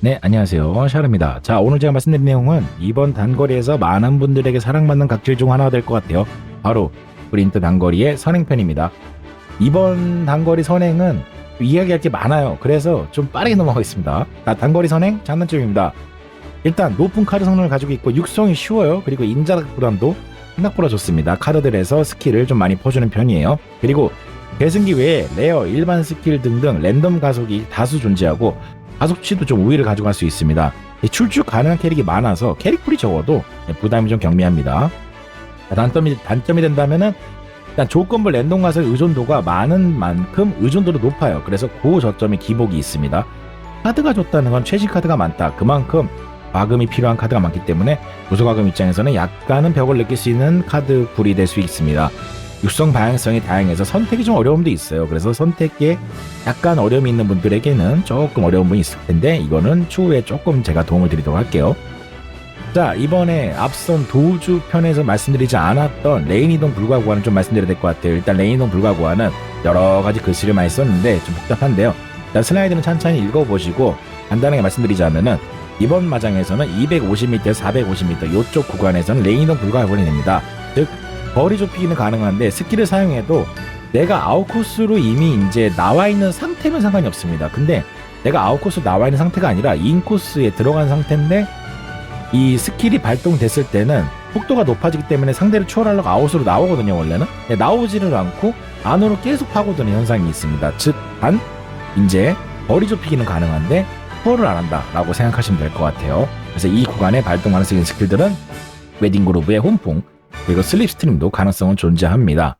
네, 안녕하세요. 샤르입니다. 자, 오늘 제가 말씀드린 내용은 이번 단거리에서 많은 분들에게 사랑받는 각질 중 하나가 될 것 같아요. 바로 브린트 단거리의 선행편입니다. 이번 단거리 선행은 이야기할 게 많아요. 그래서 좀 빠르게 넘어가겠습니다. 자, 단거리 선행 장단점입니다. 일단 높은 카드 성능을 가지고 있고 육성이 쉬워요. 그리고 인자각 부담도 생각보다 좋습니다. 카드들에서 스킬을 좀 많이 퍼주는 편이에요. 그리고 대승기 외에 레어, 일반 스킬 등등 랜덤 가속이 다수 존재하고 가속치도 좀 우위를 가져갈 수 있습니다. 출주 가능한 캐릭이 많아서 캐릭풀이 적어도 부담이 좀 경미합니다. 단점이, 단점이 된다면은 일단 조건부 랜덤 가속 의존도가 많은 만큼 의존도도 높아요. 그래서 그 저점이 기복이 있습니다. 카드가 좋다는 건 최신 카드가 많다. 그만큼 과금이 필요한 카드가 많기 때문에 무소과금 입장에서는 약간은 벽을 느낄 수 있는 카드 불이 될 수 있습니다. 육성 방향성이 다양해서 선택이 좀 어려움도 있어요. 그래서 선택에 약간 어려움이 있는 분들에게는 조금 어려운 분이 있을 텐데 이거는 추후에 조금 제가 도움을 드리도록 할게요. 자 이번에 앞선 도주 편에서 말씀드리지 않았던 레인 이동 불가 구간을 좀 말씀드려야 될 것 같아요. 일단 레인 이동 불가 구간은 여러 가지 글씨를 많이 썼는데 좀 복잡한데요. 일단 슬라이드는 천천히 읽어보시고 간단하게 말씀드리자면은 이번 마장에서는 250m에서 450m 이쪽 구간에서는 레인 이동 불가 구간이 됩니다. 즉 거리 좁히기는 가능한데 스킬을 사용해도 내가 아웃코스로 이미 이제 나와 있는 상태면 상관이 없습니다. 근데 내가 아웃코스 나와 있는 상태가 아니라 인코스에 들어간 상태인데 이 스킬이 발동됐을 때는 속도가 높아지기 때문에 상대를 추월하려고 아웃으로 나오거든요 원래는. 근데 나오지를 않고 안으로 계속 파고드는 현상이 있습니다. 즉 단 이제 거리 좁히기는 가능한데 추월을 안 한다라고 생각하시면 될 것 같아요. 그래서 이 구간에 발동하는 스킬들은 웨딩그루브의 홈풍 그리고 슬립스트림도 가능성은 존재합니다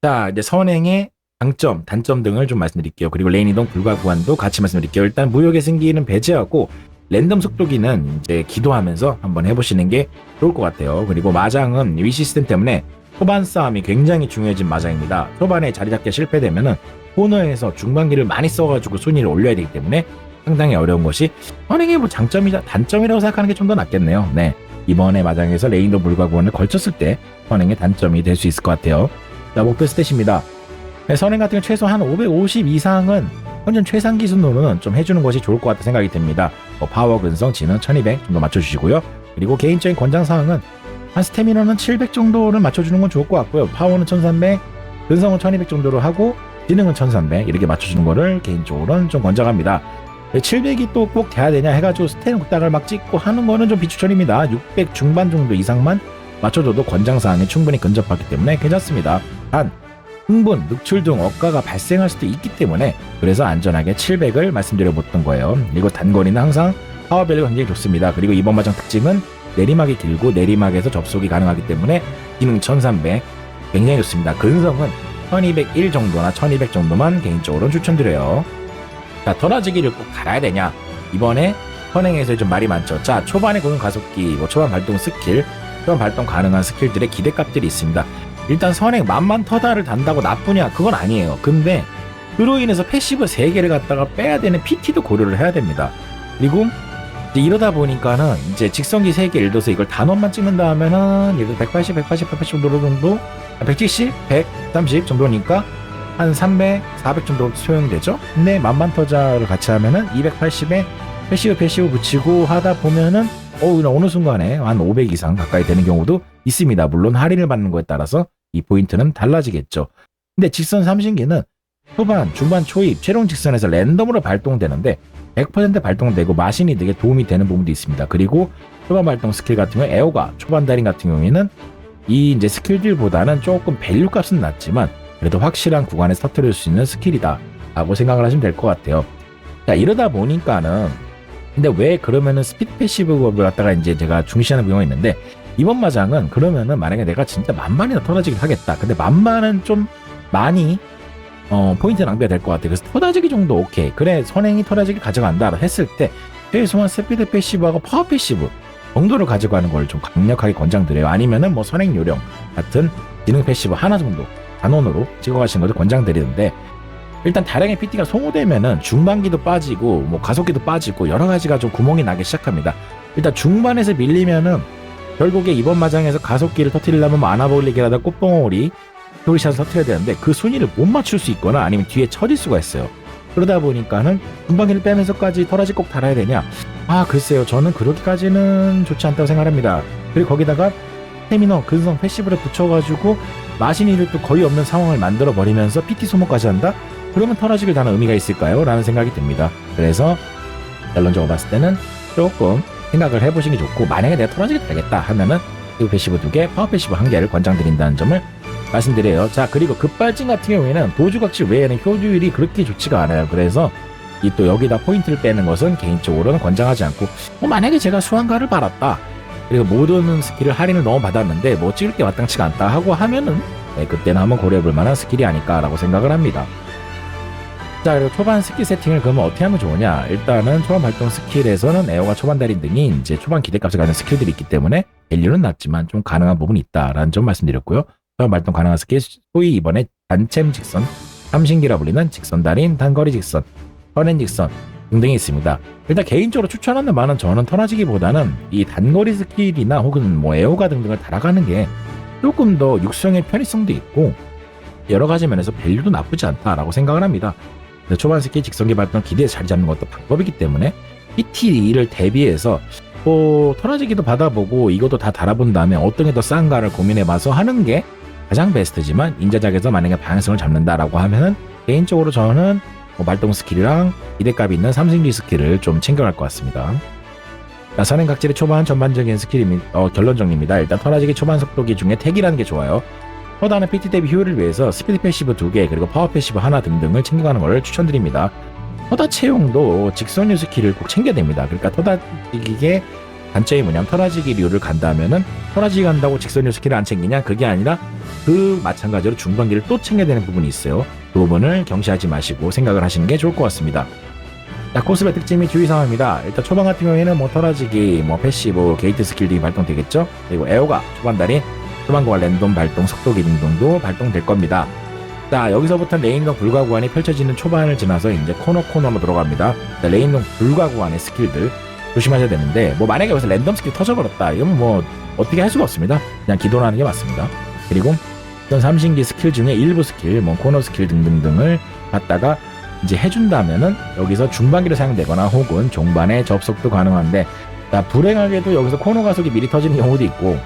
자 이제 선행의 장점, 단점 등을 좀 말씀드릴게요. 그리고 레인 이동 불가 구간도 같이 말씀드릴게요. 일단 무역의 승기는 배제하고 랜덤 속도기는 이제 기도하면서 한번 해보시는 게 좋을 것 같아요. 그리고 마장은 위 시스템 때문에 초반 싸움이 굉장히 중요해진 마장입니다. 초반에 자리 잡기 실패되면은 코너에서 중반기를 많이 써가지고 순위를 올려야 되기 때문에 상당히 어려운 것이 선행의 뭐 장점이자 단점이라고 생각하는 게 좀 더 낫겠네요. 네. 이번에 마장에서 레인도 불가 구간을 걸쳤을 때 선행의 단점이 될 수 있을 것 같아요. 자, 목표 스탯입니다. 네, 선행 같은 경우 최소 한 550 이상은 현재 최상 기준으로는 좀 해주는 것이 좋을 것 같다 생각이 듭니다. 뭐 파워, 근성, 지능 1200 정도 맞춰주시고요. 그리고 개인적인 권장 사항은 한 스태미너는 700 정도를 맞춰주는 건 좋을 것 같고요. 파워는 1300, 근성은 1200 정도로 하고 지능은 1300 이렇게 맞춰주는 거를 개인적으로는 좀 권장합니다. 700이 또 꼭 돼야 되냐 해가지고 스탠 극당을 막 찍고 하는 거는 좀 비추천입니다. 600 중반 정도 이상만 맞춰줘도 권장사항에 충분히 근접하기 때문에 괜찮습니다. 단 흥분, 늑출 등 억가가 발생할 수도 있기 때문에 그래서 안전하게 700을 말씀드려봤던 거예요. 그리고 단거리는 항상 파워밸류 굉장히 좋습니다. 그리고 이번 마장 특징은 내리막이 길고 내리막에서 접속이 가능하기 때문에 기능 1300 굉장히 좋습니다. 근성은 1201 정도나 1200 정도만 개인적으로는 추천드려요. 자, 터라지기를 꼭 갈아야 되냐? 이번에 선행에서 좀 말이 많죠. 자, 초반에 고는 가속기, 뭐 초반 발동 스킬, 초반 발동 가능한 스킬들의 기대값들이 있습니다. 일단 선행 만만 터다를 단다고 나쁘냐? 그건 아니에요. 근데 그로 인해서 패시브 3개를 갖다가 빼야 되는 PT도 고려를 해야 됩니다. 그리고 이러다 보니까는 이제 직선기 3개 예를 들어서 이걸 단원만 찍는다 하면은 예를 들어 180, 180, 180 정도 정도 170, 130 정도니까 한 300, 400 정도 소용되죠. 근데 만만 터자를 같이 하면은 280에 패시브 패시브 붙이고 하다 보면은 어, 어느 순간에 한 500 이상 가까이 되는 경우도 있습니다. 물론 할인을 받는 거에 따라서 이 포인트는 달라지겠죠. 근데 직선 삼신기는 초반, 중반, 초입, 최종 직선에서 랜덤으로 발동되는데 100% 발동되고 마신이 되게 도움이 되는 부분도 있습니다. 그리고 초반 발동 스킬 같은 경우 에어가 초반 달인 같은 경우에는 이 이제 스킬들보다는 조금 밸류 값은 낮지만 그래도 확실한 구간에서 터뜨릴 수 있는 스킬이다 라고 생각을 하시면 될 것 같아요. 자 이러다 보니까는 근데 왜 그러면은 스피드 패시브를 갖다가 이제 제가 중시하는 경우가 있는데 이번 마장은 그러면은 만약에 내가 진짜 만만이나 터다지기 하겠다. 근데 만만은 좀 많이 어, 포인트 낭비가 될 것 같아요. 그래서 터다지기 정도 오케이. 그래 선행이 터다지기 가져간다 했을 때 최소한 스피드 패시브하고 파워 패시브 정도를 가져가는 걸 좀 강력하게 권장드려요. 아니면은 뭐 선행 요령 같은 기능 패시브 하나 정도 단원으로 찍어가시는 것을 권장드리는데 일단 다량의 PT가 소모되면은 중반기도 빠지고 뭐 가속기도 빠지고 여러 가지가 좀 구멍이 나기 시작합니다. 일단 중반에서 밀리면은 결국에 이번 마장에서 가속기를 터트리려면 뭐 아나볼릭이라다 꽃봉오리 스토리샷을 터트려야 되는데 그 순위를 못 맞출 수 있거나 아니면 뒤에 처질 수가 있어요. 그러다 보니까는 중방기를 빼면서까지 터라지 꼭 달아야 되냐? 아 글쎄요 저는 그렇게까지는 좋지 않다고 생각합니다. 그리고 거기다가 스태미너, 근성, 패시브를 붙여가지고 마신이들도 거의 없는 상황을 만들어 버리면서 PT 소모까지 한다? 그러면 터라지를 다는 의미가 있을까요? 라는 생각이 듭니다. 그래서 결론적으로 봤을 때는 조금 생각을 해보시는 게 좋고 만약에 내가 터라지게 되겠다 하면은 그 패시브 두 개, 파워 패시브 한 개를 권장드린다는 점을 말씀드려요. 자 그리고 급발진 같은 경우에는 도주각질 외에는 효율이 그렇게 좋지가 않아요. 그래서 이 또 여기다 포인트를 빼는 것은 개인적으로는 권장하지 않고 뭐 만약에 제가 수환가를 받았다 그리고 모든 스킬을 할인을 너무 받았는데 뭐 찍을 게 마땅치가 않다 하고 하면은 네, 그때는 한번 고려해볼 만한 스킬이 아닐까라고 생각을 합니다. 자 그리고 초반 스킬 세팅을 그러면 어떻게 하면 좋으냐 일단은 초반 발동 스킬에서는 에어가 초반 달인 등이 이제 초반 기대값을 가진 스킬들이 있기 때문에 밸류는 낮지만 좀 가능한 부분이 있다라는 점 말씀드렸고요 초반 발동 가능한 스킬 소위 이번에 단챔 직선 삼신기라 불리는 직선 달인 단거리 직선 선행 직선 등등이 있습니다 일단 개인적으로 추천하는 바는 저는 터나지기보다는 이 단거리 스킬이나 혹은 뭐 에어가 등등을 달아가는 게 조금 더 육성의 편의성도 있고 여러 가지 면에서 밸류도 나쁘지 않다라고 생각을 합니다. 초반 스킬 직선기 발동 기대에 자리 잡는 것도 방법이기 때문에 PT를 대비해서 뭐 터라지기도 받아보고 이것도 다 달아본 다음에 어떤 게 더 싼가를 고민해봐서 하는 게 가장 베스트지만 인자작에서 만약에 방향성을 잡는다라고 하면은 개인적으로 저는 뭐 발동 스킬이랑 기대값이 있는 삼승기 스킬을 좀 챙겨갈 것 같습니다. 자, 선행각질의 초반 전반적인 스킬입니다. 어, 결론 정리입니다. 일단 터라지기 초반 속도기 중에 택이라는 게 좋아요. 허다는 PT 대비 효율을 위해서 스피드 패시브 2개 그리고 파워 패시브 하나 등등을 챙겨가는 것을 추천드립니다. 터다 채용도 직선류 스킬을 꼭 챙겨야 됩니다. 그러니까 터다지기의 단점이 뭐냐면 터라지기류를 간다면은 터라지기 간다고 직선류 스킬을 안 챙기냐 그게 아니라 그 마찬가지로 중반기를 또 챙겨야 되는 부분이 있어요. 그 부분을 경시하지 마시고 생각을 하시는 게 좋을 것 같습니다. 자, 코스의 특징이 주의사항입니다. 일단 초반 같은 경우에는 뭐 터라지기, 뭐 패시브, 게이트 스킬 등이 발동되겠죠. 그리고 에어가 초반달이 초반과 랜덤 발동, 속도기 등등도 발동될 겁니다. 자, 여기서부터 레인동 불가 구간이 펼쳐지는 초반을 지나서 이제 코너 코너로 들어갑니다. 자, 레인동 불가 구간의 스킬들 조심하셔야 되는데, 뭐 만약에 여기서 랜덤 스킬 터져버렸다. 이러면 뭐 어떻게 할 수가 없습니다. 그냥 기도를 하는 게 맞습니다. 그리고 이런 삼신기 스킬 중에 일부 스킬, 뭐 코너 스킬 등등등을 갖다가 이제 해준다면은 여기서 중반기로 사용되거나 혹은 종반에 접속도 가능한데, 자, 불행하게도 여기서 코너 가속이 미리 터지는 경우도 있고,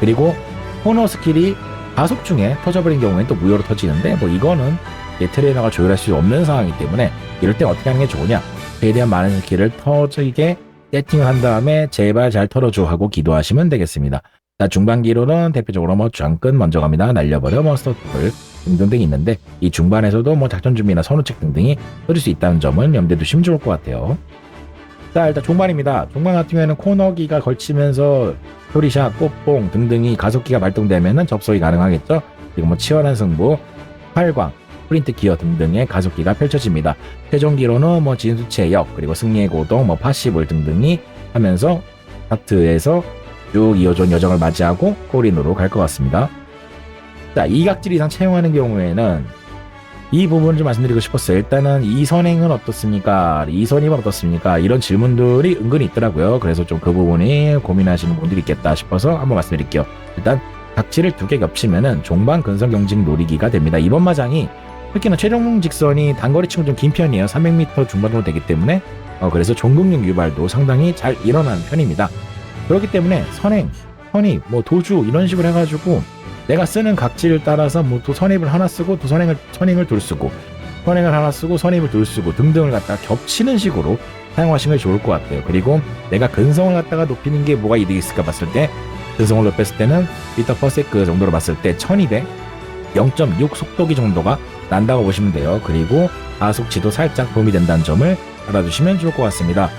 그리고 코너 스킬이 가속 중에 터져버린 경우에는 또 무효로 터지는데 뭐 이거는 이제 트레이너가 조율할 수 없는 상황이기 때문에 이럴 때 어떻게 하는 게 좋으냐 최대한 많은 스킬을 터지게 세팅을 한 다음에 제발 잘 털어줘 하고 기도하시면 되겠습니다. 자 중반기로는 대표적으로 뭐 장끈 먼저 갑니다. 날려버려 몬스터 툴 등등등 있는데 이 중반에서도 뭐 작전 준비나 선우책 등등이 터질 수 있다는 점은 염두에 두시면 좋을 것 같아요. 자 일단 종반입니다. 종반 같은 경우에는 코너기가 걸치면서 효리샷, 꽃봉 등등이 가속기가 발동되면 접속이 가능하겠죠. 그리고 뭐 치열한 승부, 활광, 프린트 기어 등등의 가속기가 펼쳐집니다. 최종 기로는 뭐 진수체 역 그리고 승리의 고동, 뭐 파시볼 등등이 하면서 하트에서 쭉 이어져 여정을 맞이하고 골인으로 갈 것 같습니다. 자, 이각질 이상 채용하는 경우에는 이 부분을 좀 말씀드리고 싶었어요. 일단은 이 선행은 어떻습니까? 이 선임은 어떻습니까? 이런 질문들이 은근히 있더라고요. 그래서 좀 그 부분이 고민하시는 분들이 있겠다 싶어서 한번 말씀드릴게요. 일단 각지를 두개 겹치면은 종반 근성 경직 노리기가 됩니다. 이번 마장이 특히나 최종 직선이 단거리 치고 좀 긴 편이에요. 300m 중반으로 되기 때문에 어, 그래서 종극력 유발도 상당히 잘 일어나는 편입니다. 그렇기 때문에 선행, 선입, 뭐 도주 이런 식으로 해가지고 내가 쓰는 각지를 따라서 뭐 또 선입을 하나 쓰고 또 선행을 선행을 둘 쓰고 선행을 하나 쓰고 선입을 둘 쓰고 등등을 갖다가 겹치는 식으로 사용하시는 게 좋을 것 같아요. 그리고 내가 근성을 갖다가 높이는 게 뭐가 이득이 있을까 봤을 때 근성을 높였을 때는 리터 퍼세크 정도로 봤을 때 1200, 0.6 속도기 정도가 난다고 보시면 돼요. 그리고 가속치도 살짝 도움이 된다는 점을 알아두시면 좋을 것 같습니다.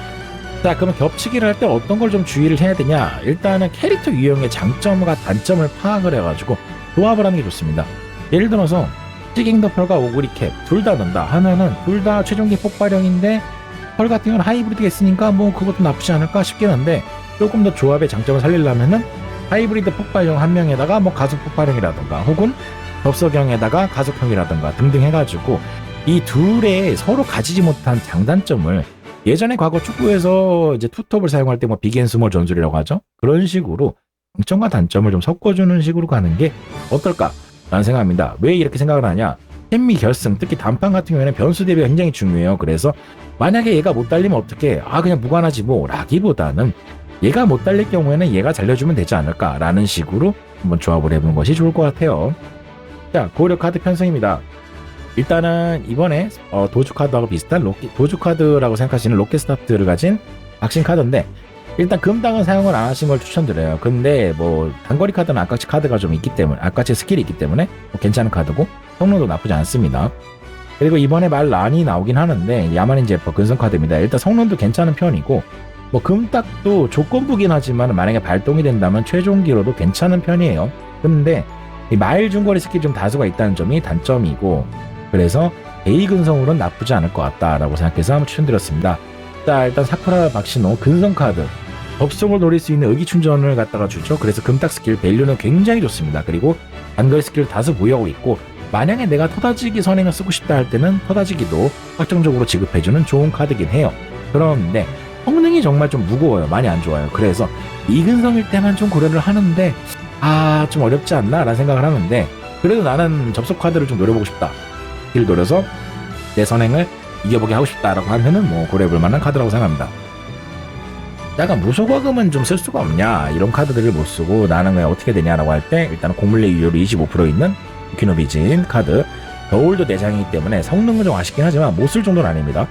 자, 그러면 겹치기를 할 때 어떤 걸 좀 주의를 해야 되냐? 일단은 캐릭터 유형의 장점과 단점을 파악을 해가지고 조합을 하는 게 좋습니다. 예를 들어서 찌깅더 펄과 오그리 캡 둘 다 넣는다 하면은 둘 다 최종기 폭발형인데 펄 같은 경우는 하이브리드가 있으니까 뭐 그것도 나쁘지 않을까 싶긴 한데 조금 더 조합의 장점을 살리려면은 하이브리드 폭발형 한 명에다가 뭐 가속 폭발형이라든가 혹은 접속형에다가 가속형이라든가 등등 해가지고 이 둘의 서로 가지지 못한 장단점을 예전에 과거 축구에서 이제 투톱을 사용할 때 뭐 비겐스몰 전술이라고 하죠. 그런 식으로 장점과 단점을 좀 섞어주는 식으로 가는 게 어떨까 라는 생각합니다. 왜 이렇게 생각을 하냐? 햄미 결승 특히 단판 같은 경우에는 변수 대비가 굉장히 중요해요. 그래서 만약에 얘가 못 달리면 어떻게 아 그냥 무관하지 뭐 라기보다는 얘가 못 달릴 경우에는 얘가 달려주면 되지 않을까라는 식으로 한번 조합을 해보는 것이 좋을 것 같아요. 자 고려 카드 편성입니다. 일단은 이번에 어, 도주 카드하고 비슷한 로키, 도주 카드라고 생각하시는 로켓 스타트를 가진 박신 카드인데 일단 금당은 사용을 안 하신 걸 추천드려요. 근데 뭐 단거리 카드는 아까치 카드가 좀 있기 때문에 아까치 스킬이 있기 때문에 뭐 괜찮은 카드고 성능도 나쁘지 않습니다. 그리고 이번에 말 란이 나오긴 하는데 야만인 제퍼 근성 카드입니다. 일단 성능도 괜찮은 편이고 뭐 금딱도 조건부긴 하지만 만약에 발동이 된다면 최종기로도 괜찮은 편이에요. 근데 이 마일 중거리 스킬 좀 다수가 있다는 점이 단점이고 그래서 A 근성으로는 나쁘지 않을 것 같다라고 생각해서 한번 추천드렸습니다. 자 일단 사쿠라 박신호 근성 카드 접속을 노릴 수 있는 의기 충전을 갖다가 주죠. 그래서 금딱 스킬 밸류는 굉장히 좋습니다. 그리고 단거리 스킬 다수 보유하고 있고 만약에 내가 터다지기 선행을 쓰고 싶다 할 때는 터다지기도 확정적으로 지급해주는 좋은 카드긴 해요. 그런데 성능이 정말 좀 무거워요. 많이 안 좋아요. 그래서 이근성일 때만 좀 고려를 하는데 아 좀 어렵지 않나 라는 생각을 하는데 그래도 나는 접속 카드를 좀 노려보고 싶다. 길 노려서 내 선행을 이겨보게 하고 싶다라고 하면은 뭐 고려해볼 만한 카드라고 생각합니다. 약간 무소과금은 좀 쓸 수가 없냐 이런 카드들을 못 쓰고 나는 왜 어떻게 되냐라고 할 때 일단 공물리 유효율이 25% 있는 키노비진 카드 겨울도 내장이기 때문에 성능은 좀 아쉽긴 하지만 못 쓸 정도는 아닙니다.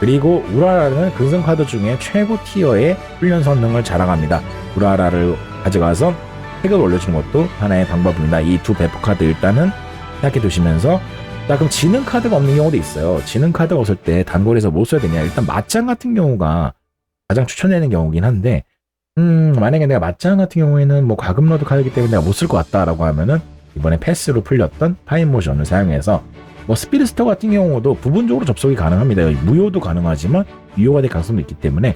그리고 우라라는 근성 카드 중에 최고 티어의 훈련 성능을 자랑합니다. 우라라를 가져가서 획을 올려주는 것도 하나의 방법입니다. 이 두 배포 카드 일단은 생각해 두시면서 자 그럼 지능 카드가 없는 경우도 있어요. 지능 카드가 없을 때 단골에서 못 써야 되냐? 일단 맞짱 같은 경우가 가장 추천되는 경우긴 한데 음 만약에 내가 맞짱 같은 경우에는 뭐 과금러드 카드이기 때문에 내가 못 쓸 것 같다라고 하면은 이번에 패스로 풀렸던 파인 모션을 사용해서 뭐 스피드스터 같은 경우도 부분적으로 접속이 가능합니다. 무효도 가능하지만 유효가 될 가능성도 있기 때문에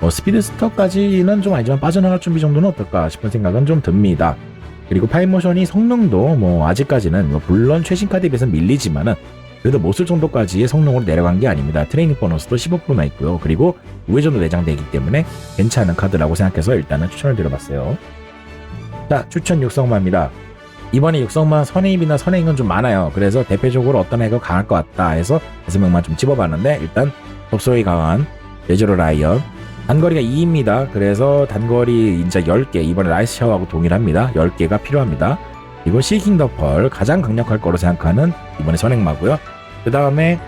뭐 스피드스터까지는 좀 아니지만 빠져나갈 준비 정도는 어떨까 싶은 생각은 좀 듭니다. 그리고 파인모션이 성능도 뭐 아직까지는 뭐 물론 최신 카드에 비해서 밀리지만은 그래도 못 쓸 정도까지의 성능으로 내려간 게 아닙니다. 트레이닝 보너스도 15%나 있고요. 그리고 우회전도 내장되기 때문에 괜찮은 카드라고 생각해서 일단은 추천을 드려봤어요. 자, 추천 육성마입니다. 이번에 육성마 선행입이나 선행은 좀 많아요. 그래서 대표적으로 어떤 애가 강할 것 같다 해서 다섯 명만 좀 집어봤는데 일단 접속이 강한 레저로 라이언 단거리가 2입니다. 그래서 단거리 인자 10개 이번에 라이스 샤워하고 동일합니다. 10개가 필요합니다. 그리고 시킹 더펄 가장 강력할 거로 생각하는 이번에 선행마고요. 그 다음에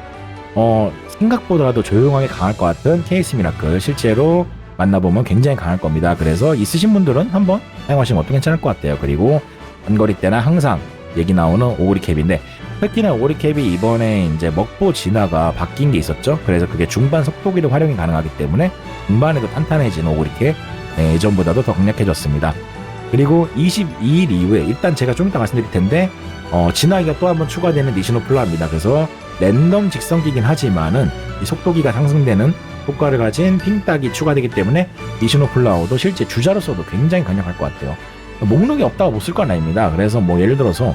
어 생각보다도 조용하게 강할 것 같은 케이스 미라클 실제로 만나보면 굉장히 강할 겁니다. 그래서 있으신 분들은 한번 사용하시면 어떤 괜찮을 것 같아요. 그리고 단거리 때나 항상 얘기 나오는 오리 캡인데 특히나 오리 캡이 이번에 이제 먹보 진화가 바뀐 게 있었죠. 그래서 그게 중반 속도기를 활용이 가능하기 때문에 중반에도 탄탄해진 오리 캡 네, 예전보다도 더 강력해졌습니다. 그리고 22일 이후에 일단 제가 좀 이따 말씀드릴 텐데 어, 진화기가 또 한 번 추가되는 니시노 플라입니다. 그래서 랜덤 직선기긴 하지만은 이 속도기가 상승되는 효과를 가진 핑딱이 추가되기 때문에 니시노 플라워도 실제 주자로서도 굉장히 강력할 것 같아요. 목록이 없다고 못 쓸 건 아닙니다. 그래서 뭐 예를 들어서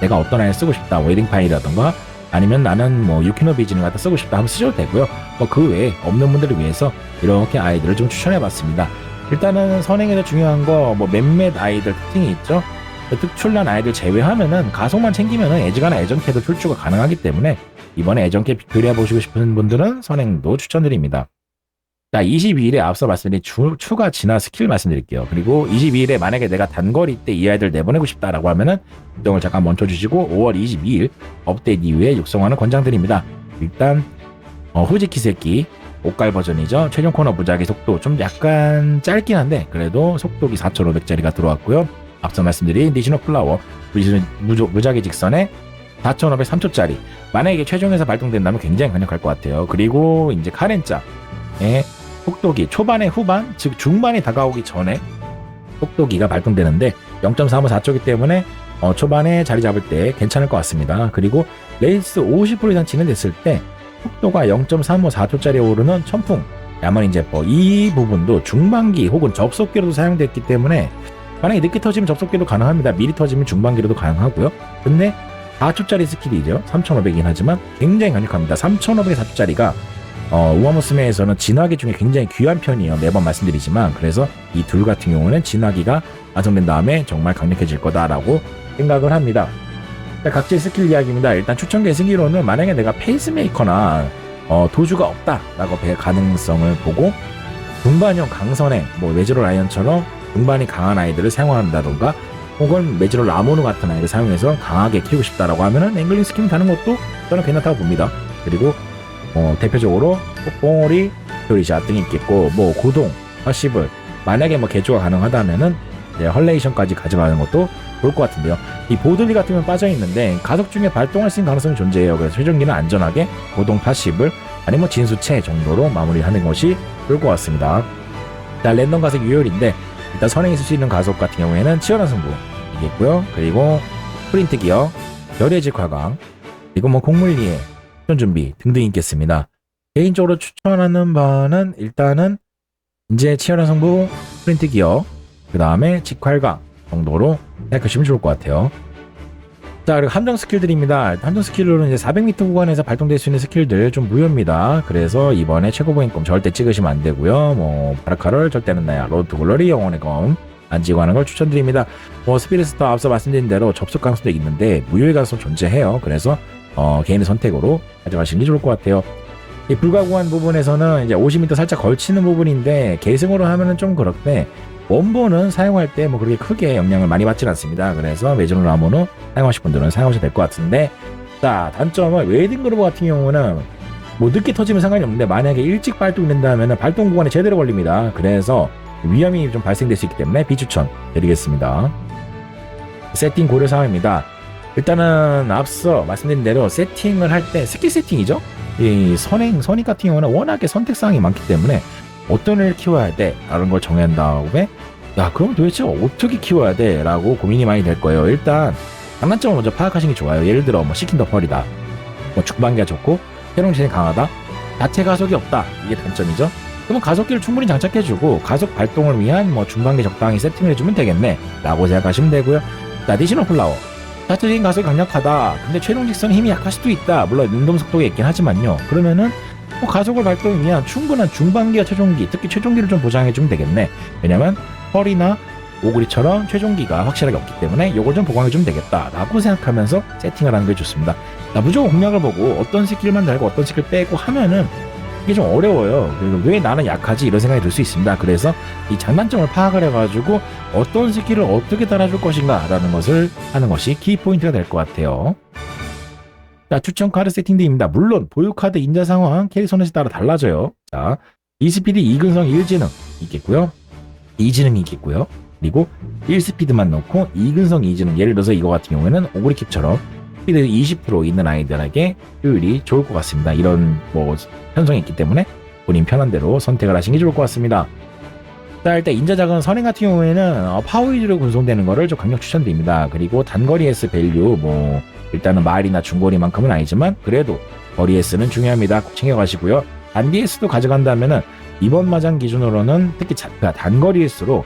내가 어떤 아이 쓰고 싶다, 웨딩 파일이라던가 아니면 나는 뭐 유키노 비즈를 갖다 쓰고 싶다 하면 쓰셔도 되고요. 뭐 그 외에 없는 분들을 위해서 이렇게 아이들을 좀 추천해봤습니다. 일단은 선행에서 중요한 거 뭐 몇몇 아이들 특징이 있죠. 그 특출난 아이들 제외하면은 가속만 챙기면은 애지간한 애전캐도 출주가 가능하기 때문에 이번에 애전캐 그려보시고 싶은 분들은 선행도 추천드립니다. 자, 22일에 앞서 말씀드린 주, 추가 진화 스킬 말씀드릴게요. 그리고 22일에 만약에 내가 단거리 때 이 아이들 내보내고 싶다라고 하면은 구정을 잠깐 멈춰주시고 5월 22일 업데이트 이후에 육성하는 권장드립니다. 일단 어, 후지키 새끼 옷갈 버전이죠. 최종 코너 무작위 속도 좀 약간 짧긴 한데 그래도 속도기 4,500짜리가 들어왔고요. 앞서 말씀드린 니시노 플라워 무작위 직선에 4,500 3초짜리 만약에 최종에서 발동된다면 굉장히 강력할 것 같아요. 그리고 이제 카렌짱의 속도기 초반에 후반 즉 중반에 다가오기 전에 속도기가 발동되는데 0.35 4초기 때문에 어, 초반에 자리 잡을 때 괜찮을 것 같습니다. 그리고 레이스 50% 이상 진행됐을 때 속도가 0.35 4초짜리 오르는 천풍 야만 인제법 이 부분도 중반기 혹은 접속기로도 사용됐기 때문에 만약에 늦게 터지면 접속기도 가능합니다. 미리 터지면 중반기로도 가능하고요. 근데 4초짜리 스킬이죠. 3,500이긴 하지만 굉장히 강력합니다. 3,500의 4초짜리가 어, 우마무스메에서는 진화기 중에 굉장히 귀한 편이에요. 매번 말씀드리지만 그래서 이 둘 같은 경우는 진화기가 완성된 다음에 정말 강력해질 거다라고 생각을 합니다. 자, 각질 스킬 이야기입니다. 일단 추천계 승기로는 만약에 내가 페이스메이커나 어, 도주가 없다라고 배 가능성을 보고 중반형 강선행, 뭐 메지로 라이언처럼 중반이 강한 아이들을 사용한다던가 혹은 메지로 라모누 같은 아이를 사용해서 강하게 키우고 싶다라고 하면은 앵글링 스킨 다는 것도 저는 괜찮다고 봅니다. 그리고 어, 대표적으로 뽕오리, 표리샤 등이 있겠고 뭐 고동, 허시블 만약에 뭐 개조가 가능하다면은 이제 헐레이션까지 가져가는 것도 좋을 것 같은데요. 이 보들리 같은 경우는 빠져 있는데 가속 중에 발동할 수 있는 가능성이 존재해요. 그래서 최종기는 안전하게 고동 파시블 아니면 뭐 진수체 정도로 마무리하는 것이 좋을 것 같습니다. 자 랜덤 가속 유효율인데 일단 선행이 쓸수 있는 가속 같은 경우에는 치열한 승부이겠고요. 그리고 프린트 기어, 열의 직화강, 그리고 뭐 곡물리 에전 준비 등등 있겠습니다. 개인적으로 추천하는 바는 일단은 이제 치열한 승부, 프린트 기어, 그 다음에 직활강 정도로 생각하시면 좋을 것 같아요. 자, 그리고 함정 스킬들입니다. 함정 스킬로는 이제 400m 구간에서 발동될 수 있는 스킬들 좀 무효입니다. 그래서 이번에 최고봉인 꿈 절대 찍으시면 안 되고요. 뭐 바라카를 절대는 나야, 로드 글로리 영혼의 검안 찍고 하는 걸 추천드립니다. 뭐 스피릿스터 앞서 말씀드린 대로 접속 가능성도 있는데 무효의 가능성 존재해요. 그래서 어, 개인의 선택으로 가져가시는 게 좋을 것 같아요. 이 불가구한 부분에서는 이제 50m 살짝 걸치는 부분인데 계승으로 하면은 좀 그렇대. 원본은 사용할 때 뭐 그렇게 크게 영향을 많이 받지는 않습니다. 그래서 메이저노 라모노 사용하실 분들은 사용하셔도 될 것 같은데 자 단점은 웨딩 그루브 같은 경우는 뭐 늦게 터지면 상관이 없는데 만약에 일찍 발동된다면 발동 구간에 제대로 걸립니다. 그래서 위험이 좀 발생될 수 있기 때문에 비추천 드리겠습니다. 세팅 고려 사항입니다. 일단은 앞서 말씀드린 대로 세팅을 할 때 스킬 세팅이죠. 이 선행 선익 같은 경우는 워낙에 선택 사항이 많기 때문에 어떤 애를 키워야 돼? 라는 걸 정한 다음에 야 그럼 도대체 어떻게 키워야 돼? 라고 고민이 많이 될 거예요. 일단 장단점을 먼저 파악하시는 게 좋아요. 예를 들어 뭐 시킨 더 펄이다. 뭐 중반기가 좋고 해롱진이 강하다. 자체 가속이 없다. 이게 단점이죠. 그러면 가속기를 충분히 장착해주고 가속 발동을 위한 뭐 중반기 적당히 세팅을 해주면 되겠네. 라고 생각하시면 되고요. 자 디시널 플라워 자체적인 가속이 강력하다 근데 최종 직선 힘이 약할 수도 있다 물론 운동 속도가 있긴 하지만요 그러면은 뭐 가속을 발동을 위한 충분한 중반기와 최종기, 특히 최종기를 좀 보장해주면 되겠네. 왜냐면 펄이나 오그리처럼 최종기가 확실하게 없기 때문에 이걸 좀 보강해주면 되겠다라고 생각하면서 세팅을 하는 게 좋습니다. 나 무조건 공략을 보고 어떤 스킬만 달고 어떤 스킬 빼고 하면은 이게 좀 어려워요. 그리고 왜 나는 약하지 이런 생각이 들 수 있습니다. 그래서 이 장단점을 파악을 해가지고 어떤 스킬을 어떻게 달아줄 것인가라는 것을 하는 것이 키 포인트가 될 것 같아요. 자, 추천 카드 세팅들입니다. 물론 보유 카드 인자 상황, 캐릭 선에서 따라 달라져요. 자, 이스피드 2근성 1지능 있겠고요. 2지능이 있겠고요. 그리고 1스피드만 넣고 2근성 2지능 예를 들어서 이거 같은 경우에는 오그리킵처럼 스피드 20% 있는 아이들에게 효율이 좋을 것 같습니다. 이런 뭐 편성이 있기 때문에 본인 편한 대로 선택을 하시는 게 좋을 것 같습니다. 자, 일단 인자작은 선행 같은 경우에는 어, 파워 위주로 군송되는 거를 좀 강력 추천드립니다. 그리고 단거리 S 밸류 뭐 일단은 마일이나 중거리만큼은 아니지만 그래도 거리 S는 중요합니다. 꼭 챙겨가시고요. 단디 S도 가져간다면은 이번 마장 기준으로는 특히 자, 그러니까 단거리 S로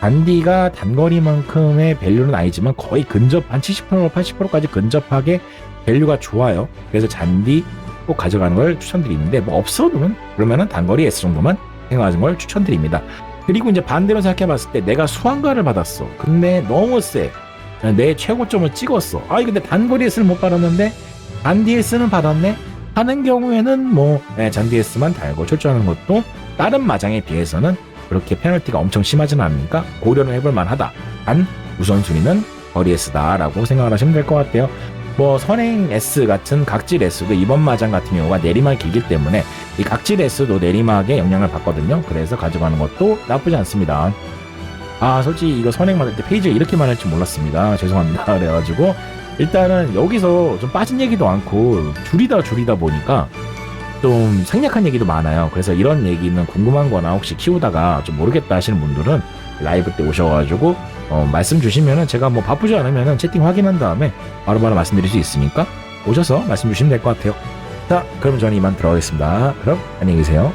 단디가 단거리만큼의 밸류는 아니지만 거의 근접 한 70% 80%까지 근접하게 밸류가 좋아요. 그래서 잔디 꼭 가져가는 걸 추천드리는데 뭐 없어도는 그러면은 단거리 S 정도만 생각하는 걸 추천드립니다. 그리고 이제 반대로 생각해봤을 때 내가 수환가를 받았어. 근데 너무 세. 내 최고점을 찍었어. 아, 근데 단거리 S를 못 받았는데 잔디 S는 받았네. 하는 경우에는 뭐 네, 잔디 S만 달고 출전하는 것도 다른 마장에 비해서는 그렇게 페널티가 엄청 심하지는 않으니까 고려는 해볼 만하다. 단 우선순위는 거리 S다라고 생각을 하시면 될 것 같아요. 뭐 선행 S 같은 각질 S도 이번 마장 같은 경우가 내리막이 길기 때문에 이 각질 S도 내리막에 영향을 받거든요. 그래서 가져가는 것도 나쁘지 않습니다. 아 솔직히 이거 선행 만들 때 페이지가 이렇게 많을 줄 몰랐습니다. 죄송합니다. 그래가지고 일단은 여기서 좀 빠진 얘기도 많고 줄이다 줄이다 보니까 좀 생략한 얘기도 많아요. 그래서 이런 얘기는 궁금한 거나 혹시 키우다가 좀 모르겠다 하시는 분들은 라이브 때 오셔가지고 어, 말씀 주시면은 제가 뭐 바쁘지 않으면은 채팅 확인한 다음에 바로바로 말씀드릴 수 있으니까 오셔서 말씀 주시면 될 것 같아요. 자, 그럼 저는 이만 들어가겠습니다. 그럼 안녕히 계세요.